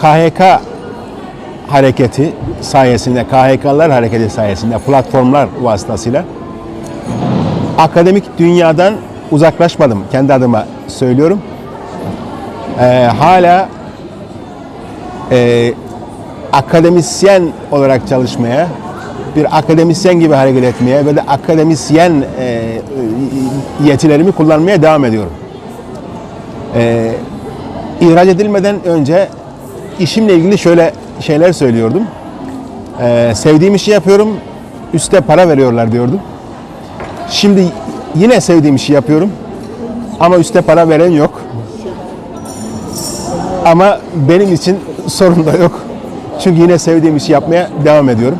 KHK hareketi sayesinde, KHK'lar hareketi sayesinde, platformlar vasıtasıyla akademik dünyadan uzaklaşmadım. Kendi adıma söylüyorum. Ee, hala e, akademisyen olarak çalışmaya, bir akademisyen gibi hareket etmeye ve de akademisyen e, yetilerimi kullanmaya devam ediyorum. E, ihraç edilmeden önce işimle ilgili şöyle şeyler söylüyordum. E, sevdiğim işi yapıyorum, üste para veriyorlar diyordum. Şimdi yine sevdiğim işi yapıyorum ama üste para veren yok. Ama benim için sorun da yok. Çünkü yine sevdiğim işi yapmaya devam ediyorum.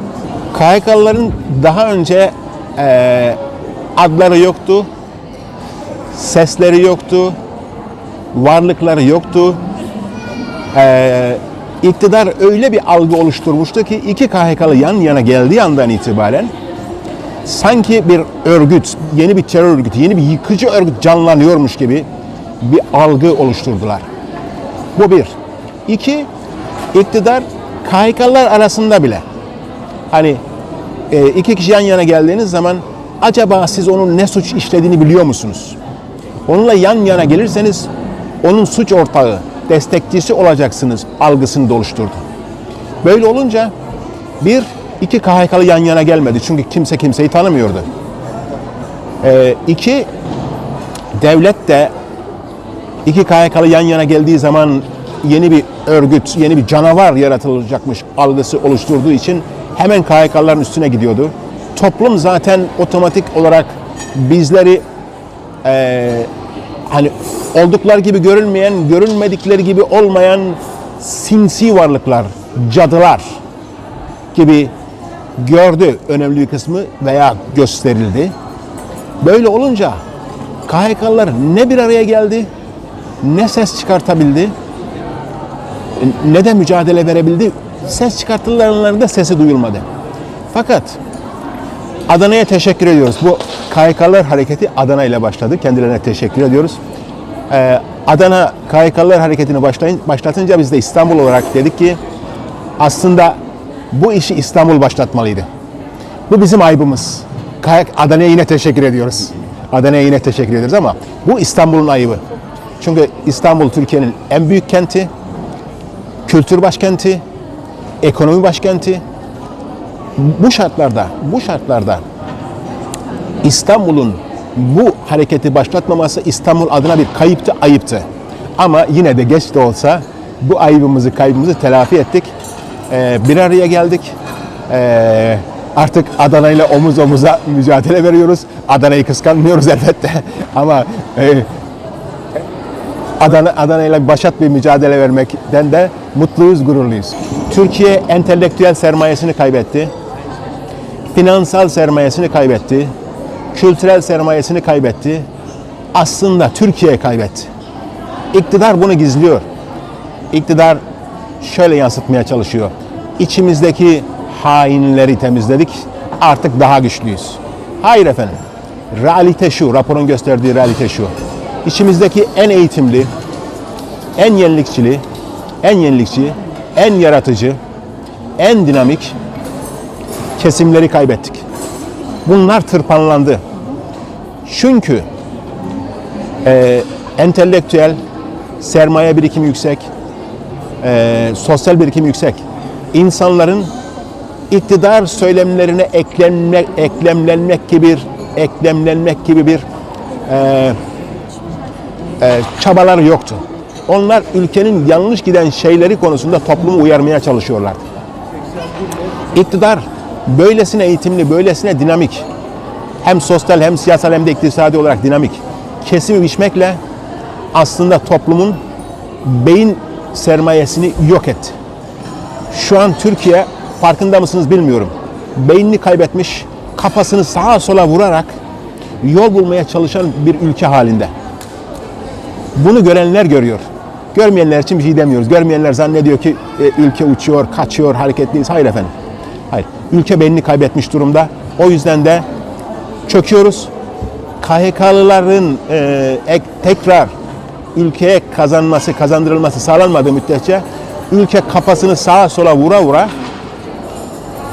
KHK'lıların daha önce eee, adları yoktu, sesleri yoktu, varlıkları yoktu. Eee iktidar öyle bir algı oluşturmuştu ki iki KHK'lı yan yana geldiği andan itibaren sanki bir örgüt, yeni bir terör örgütü, yeni bir yıkıcı örgüt canlanıyormuş gibi bir algı oluşturdular. Bu bir. İki, iktidar KHK'lılar arasında bile hani e, iki kişi yan yana geldiğiniz zaman acaba siz onun ne suç işlediğini biliyor musunuz? Onunla yan yana gelirseniz onun suç ortağı, destekçisi olacaksınız algısını da oluşturdu. Böyle olunca bir, iki KHK'lı yan yana gelmedi çünkü kimse kimseyi tanımıyordu. E, iki, devlet de iki KHK'lı yan yana geldiği zaman yeni bir örgüt, yeni bir canavar yaratılacakmış algısı oluşturduğu için hemen KHK'ların üstüne gidiyordu. Toplum zaten otomatik olarak bizleri eee, hani oldukları gibi görünmeyen, görünmedikleri gibi olmayan sinsi varlıklar, cadılar gibi gördü önemli bir kısmı veya gösterildi. Böyle olunca KHK'lılar ne bir araya geldi, ne ses çıkartabildi, ne de mücadele verebildi. Ses çıkartılanların da sesi duyulmadı. Fakat Adana'ya teşekkür ediyoruz. Bu KHK'lar hareketi Adana ile başladı. Kendilerine teşekkür ediyoruz. Ee, Adana KHK'lar hareketini başlayın, başlatınca biz de İstanbul olarak dedik ki aslında bu işi İstanbul başlatmalıydı. Bu bizim aybımız. Adana'ya yine teşekkür ediyoruz. Adana'ya yine teşekkür ediyoruz ama bu İstanbul'un ayıbı. Çünkü İstanbul Türkiye'nin en büyük kenti, kültür başkenti, ekonomi başkenti. Bu şartlarda, bu şartlarda İstanbul'un bu hareketi başlatmaması İstanbul adına bir kayıptı, ayıptı. Ama yine de geç de olsa bu ayıbımızı, kaybımızı telafi ettik. Ee, bir araya geldik. Ee, artık Adana ile omuz omuza mücadele veriyoruz. Adana'yı kıskanmıyoruz elbette. Ama e, Adana, Adana ile başat bir mücadele vermekten de mutluyuz, gururluyuz. Türkiye entelektüel sermayesini kaybetti. Finansal sermayesini kaybetti. Kültürel sermayesini kaybetti. Aslında Türkiye kaybetti. İktidar bunu gizliyor. İktidar şöyle yansıtmaya çalışıyor. İçimizdeki hainleri temizledik. Artık daha güçlüyüz. Hayır efendim. Realite şu, raporun gösterdiği realite şu. İçimizdeki en eğitimli, en yenilikçili, en yenilikçi, en yaratıcı, en dinamik kesimleri kaybettik. Bunlar tırpanlandı. Çünkü e, entelektüel, sermaye birikimi yüksek, e, sosyal birikim yüksek. İnsanların iktidar söylemlerine eklemle, eklemlenmek gibi bir eklemlenmek gibi bir e, e, çabaları yoktu. Onlar ülkenin yanlış giden şeyleri konusunda toplumu uyarmaya çalışıyorlardı. İktidar böylesine eğitimli, böylesine dinamik, hem sosyal hem siyasal hem de iktisadi olarak dinamik kesimi biçmekle aslında toplumun beyin sermayesini yok etti. Şu an Türkiye farkında mısınız bilmiyorum. Beynini kaybetmiş, kafasını sağa sola vurarak yol bulmaya çalışan bir ülke halinde. Bunu görenler görüyor. Görmeyenler için bir şey demiyoruz. Görmeyenler zannediyor ki e, ülke uçuyor, kaçıyor, hareketliyiz. Hayır efendim. Hayır. Ülke beynini kaybetmiş durumda. O yüzden de çöküyoruz. KHK'lıların e, ek, tekrar ülkeye kazanması, kazandırılması sağlanmadığı müddetçe ülke kafasını sağa sola vura vura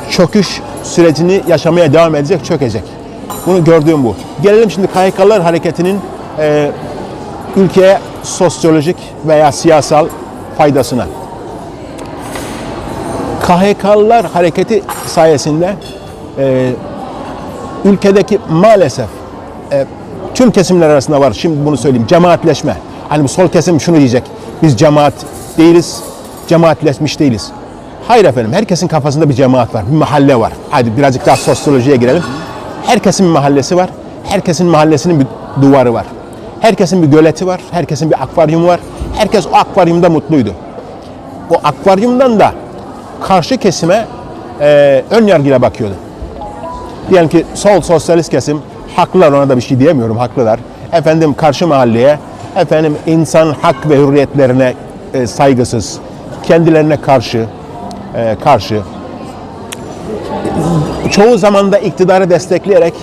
çöküş sürecini yaşamaya devam edecek, çökecek. Bunu gördüğüm bu. Gelelim şimdi KHK'lar hareketinin e, ülkeye sosyolojik veya siyasal faydasına. KHK'lılar hareketi sayesinde e, ülkedeki maalesef e, tüm kesimler arasında var. Şimdi bunu söyleyeyim. Cemaatleşme. Hani bu sol kesim şunu diyecek. Biz cemaat değiliz. Cemaatleşmiş değiliz. Hayır efendim. Herkesin kafasında bir cemaat var. Bir mahalle var. Hadi birazcık daha sosyolojiye girelim. Herkesin bir mahallesi var. Herkesin mahallesinin bir duvarı var. Herkesin bir göleti var. Herkesin bir akvaryumu var. Herkes o akvaryumda mutluydu. O akvaryumdan da karşı kesime e, ön yargıyla bakıyordu. Diyelim ki sol sosyalist kesim haklılar ona da bir şey diyemiyorum haklılar. Efendim karşı mahalleye efendim insan hak ve hürriyetlerine e, saygısız, kendilerine karşı e, karşı çoğu zaman da iktidarı destekleyerek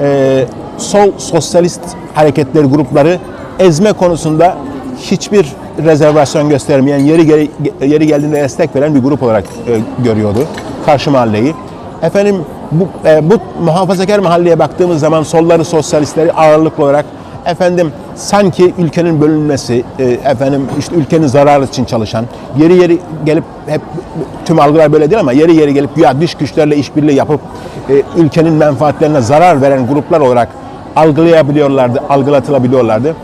e, sol sosyalist hareketleri grupları ezme konusunda hiçbir rezervasyon göstermeyen, yeri gel- yeri geldiğinde destek veren bir grup olarak e, görüyordu karşı mahalleyi. Efendim bu, e, bu muhafazakar mahalleye baktığımız zaman solları sosyalistleri ağırlıklı olarak efendim sanki ülkenin bölünmesi, e, efendim işte ülkenin zararı için çalışan, yeri yeri gelip hep tüm algılar böyle değil ama yeri yeri gelip güya dış güçlerle işbirliği yapıp e, ülkenin menfaatlerine zarar veren gruplar olarak algılayabiliyorlardı, algılatılabiliyorlardı.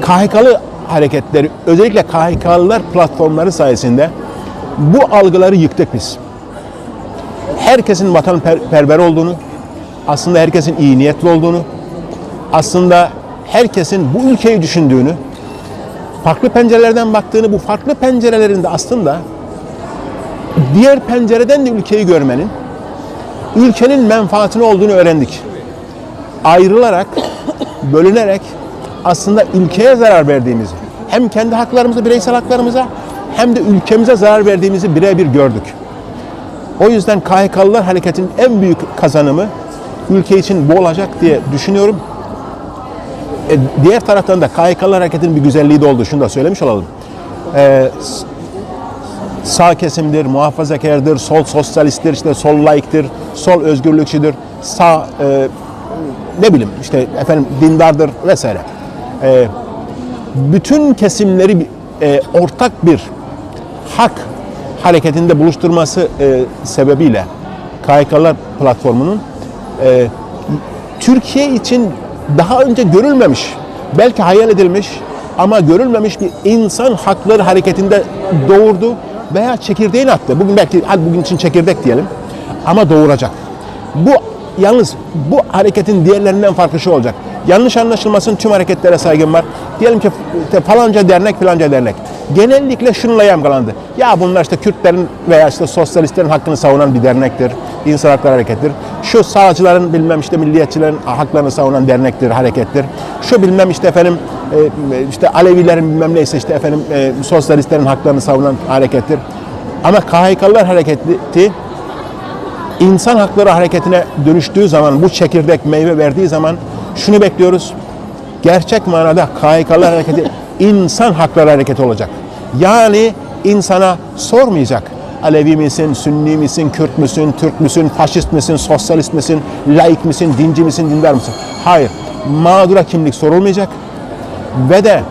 KHK'lı hareketleri, özellikle KHK'lılar platformları sayesinde bu algıları yıktık biz. Herkesin vatanperver olduğunu, aslında herkesin iyi niyetli olduğunu, aslında herkesin bu ülkeyi düşündüğünü, farklı pencerelerden baktığını, bu farklı pencerelerin de aslında diğer pencereden de ülkeyi görmenin, ülkenin menfaatini olduğunu öğrendik. Ayrılarak, bölünerek aslında ülkeye zarar verdiğimizi, hem kendi haklarımıza, bireysel haklarımıza hem de ülkemize zarar verdiğimizi birebir gördük. O yüzden KHK'lılar hareketinin en büyük kazanımı ülke için bu olacak diye düşünüyorum. E, diğer taraftan da KHK'lılar hareketinin bir güzelliği de oldu. Şunu da söylemiş olalım. E, sağ kesimdir, muhafazakardır, sol sosyalisttir, işte sol laiktir, sol özgürlükçüdür, sağ e, ne bileyim işte efendim dindardır vesaire. E, bütün kesimleri e, ortak bir hak hareketinde buluşturması e, sebebiyle KHK'lar platformunun e, Türkiye için daha önce görülmemiş, belki hayal edilmiş ama görülmemiş bir insan hakları hareketinde doğurdu veya çekirdeğini attı. Bugün belki hadi bugün için çekirdek diyelim ama doğuracak. Bu yalnız bu hareketin diğerlerinden farkı şu olacak. Yanlış anlaşılmasın tüm hareketlere saygım var. Diyelim ki falanca dernek filanca dernek. Genellikle şununla yamgalandı. Ya bunlar işte Kürtlerin veya işte sosyalistlerin hakkını savunan bir dernektir. İnsan hakları harekettir. Şu sağcıların bilmem işte milliyetçilerin haklarını savunan dernektir, harekettir. Şu bilmem işte efendim e, işte Alevilerin bilmem neyse işte efendim e, sosyalistlerin haklarını savunan harekettir. Ama KHK'lılar hareketi insan hakları hareketine dönüştüğü zaman, bu çekirdek meyve verdiği zaman şunu bekliyoruz. Gerçek manada KHK'lı hareketi insan hakları hareketi olacak. Yani insana sormayacak. Alevi misin, Sünni misin, Kürt müsün, Türk müsün, faşist misin, sosyalist misin, laik misin, dinci misin, dindar mısın? Hayır. Mağdura kimlik sorulmayacak. Ve de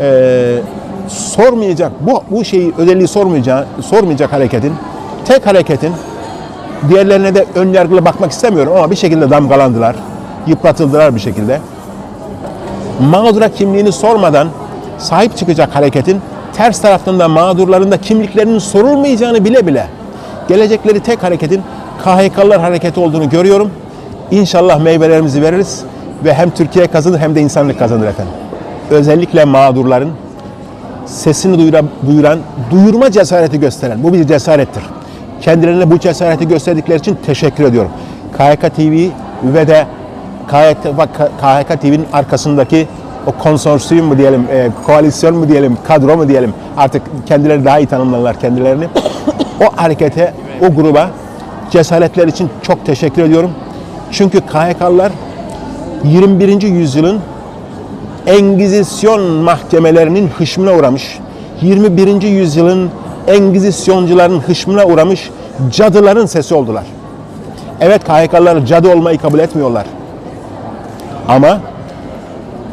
eee, sormayacak, bu, bu şeyi özelliği sormayacak, sormayacak hareketin, tek hareketin Diğerlerine de ön yargılı bakmak istemiyorum ama bir şekilde damgalandılar. Yıpratıldılar bir şekilde. Mağdura kimliğini sormadan sahip çıkacak hareketin ters taraftan da mağdurların da kimliklerinin sorulmayacağını bile bile gelecekleri tek hareketin KHK'lılar hareketi olduğunu görüyorum. İnşallah meyvelerimizi veririz ve hem Türkiye kazanır hem de insanlık kazanır efendim. Özellikle mağdurların sesini duyura, duyuran, duyurma cesareti gösteren, bu bir cesarettir. Kendilerine bu cesareti gösterdikleri için teşekkür ediyorum. KHK TV ve de KHK, bak, KHK TV'nin arkasındaki o konsorsiyum mu diyelim, e, koalisyon mu diyelim, kadro mu diyelim, artık kendileri daha iyi tanımlarlar kendilerini. o harekete, o gruba cesaretler için çok teşekkür ediyorum. Çünkü KHK'lılar 21. yüzyılın Engizisyon mahkemelerinin hışmına uğramış, 21. yüzyılın Engizisyoncuların hışmına uğramış cadıların sesi oldular. Evet KHK'lılar cadı olmayı kabul etmiyorlar. Ama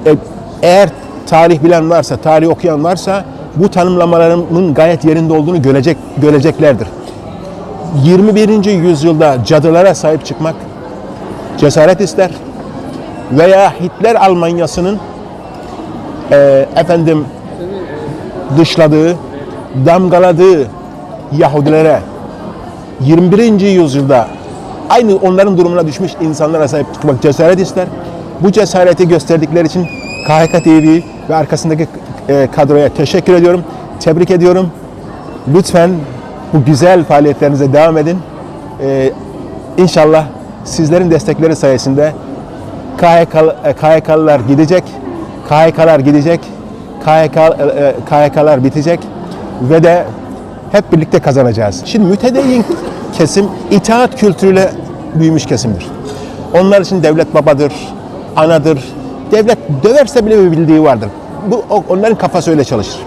e, eğer tarih bilen varsa, tarih okuyan varsa bu tanımlamalarımın gayet yerinde olduğunu görecek göreceklerdir. 21. yüzyılda cadılara sahip çıkmak cesaret ister veya Hitler Almanyası'nın e, efendim dışladığı, damgaladığı Yahudilere 21. yüzyılda aynı onların durumuna düşmüş insanlara sahip çıkmak cesaret ister. Bu cesareti gösterdikleri için KHK TV ve arkasındaki e, kadroya teşekkür ediyorum. Tebrik ediyorum. Lütfen bu güzel faaliyetlerinize devam edin. Ee, inşallah sizlerin destekleri sayesinde KHK, e, KHK'lılar gidecek, KHK'lar gidecek, KHK, e, e, KHK'lar bitecek ve de hep birlikte kazanacağız. Şimdi mütedeyyin kesim itaat kültürüyle büyümüş kesimdir. Onlar için devlet babadır, anadır. Devlet döverse bile bir bildiği vardır. Bu onların kafası öyle çalışır.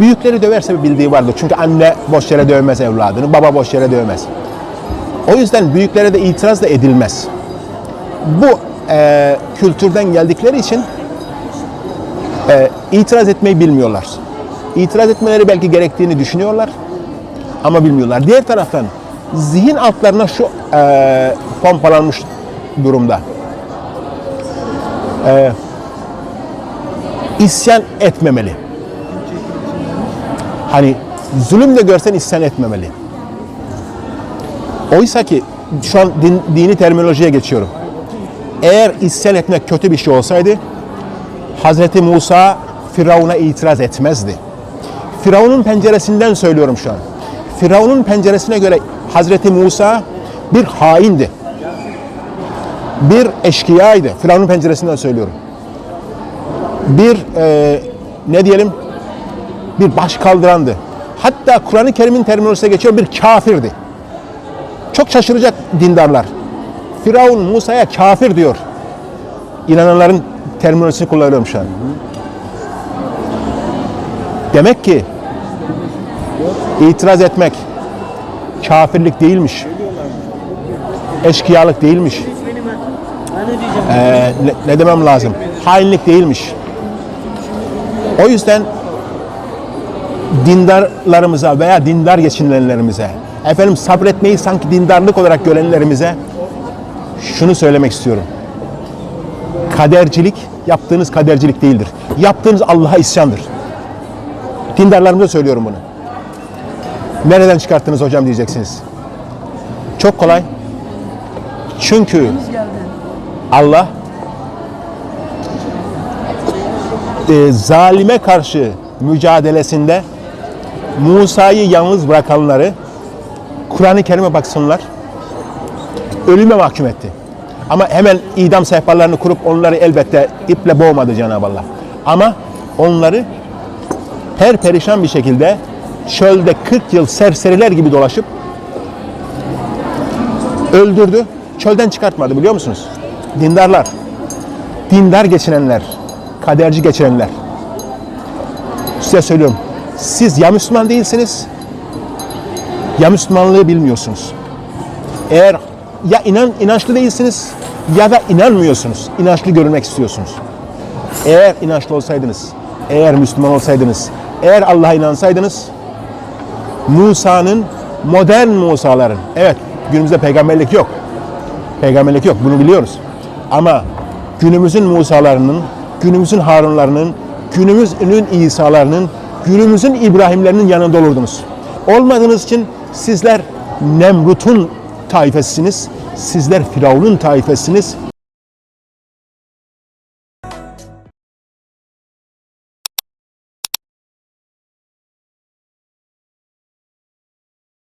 Büyükleri döverse bir bildiği vardır. Çünkü anne boş yere dövmez evladını, baba boş yere dövmez. O yüzden büyüklere de itiraz da edilmez. Bu e, kültürden geldikleri için e, itiraz etmeyi bilmiyorlar. İtiraz etmeleri belki gerektiğini düşünüyorlar ama bilmiyorlar. Diğer taraftan zihin altlarına şu e, pompalanmış durumda. E, isyan etmemeli. Hani zulüm de görsen isyan etmemeli. Oysa ki şu an din- dini terminolojiye geçiyorum. Eğer isyan etmek kötü bir şey olsaydı Hazreti Musa Firavun'a itiraz etmezdi. Firavun'un penceresinden söylüyorum şu an. Firavun'un penceresine göre Hazreti Musa bir haindi. Bir eşkıyaydı. Firavun'un penceresinden söylüyorum. Bir e, ne diyelim bir baş kaldırandı. Hatta Kur'an-ı Kerim'in terminolojisine geçiyor bir kafirdi. Çok şaşıracak dindarlar. Firavun Musa'ya kafir diyor. İnananların terminolojisini kullanıyorum şu an. Demek ki itiraz etmek kafirlik değilmiş. Eşkıyalık değilmiş. Ee, ne, ne demem lazım? Hainlik değilmiş. O yüzden dindarlarımıza veya dindar geçinenlerimize, efendim sabretmeyi sanki dindarlık olarak görenlerimize şunu söylemek istiyorum. Kadercilik, yaptığınız kadercilik değildir. Yaptığınız Allah'a isyandır. Dindarlarımıza söylüyorum bunu. Nereden çıkarttınız hocam diyeceksiniz. Çok kolay. Çünkü Allah e, zalime karşı mücadelesinde Musa'yı yalnız bırakanları Kur'an-ı Kerim'e baksınlar. Ölüme mahkum etti. Ama hemen idam sehpalarını kurup onları elbette iple boğmadı Cenab-ı Allah. Ama onları her perişan bir şekilde çölde 40 yıl serseriler gibi dolaşıp öldürdü. Çölden çıkartmadı biliyor musunuz? Dindarlar, dindar geçinenler, kaderci geçinenler. Size söylüyorum. Siz ya Müslüman değilsiniz ya Müslümanlığı bilmiyorsunuz. Eğer ya inan inançlı değilsiniz ya da inanmıyorsunuz. İnançlı görünmek istiyorsunuz. Eğer inançlı olsaydınız, eğer Müslüman olsaydınız, eğer Allah'a inansaydınız Musa'nın modern Musa'ların evet günümüzde peygamberlik yok. Peygamberlik yok bunu biliyoruz. Ama günümüzün Musa'larının, günümüzün Harunlarının, günümüzün İsa'larının, günümüzün İbrahimlerinin yanında olurdunuz. Olmadığınız için sizler Nemrut'un taifesisiniz. Sizler Firavun'un taifesiniz.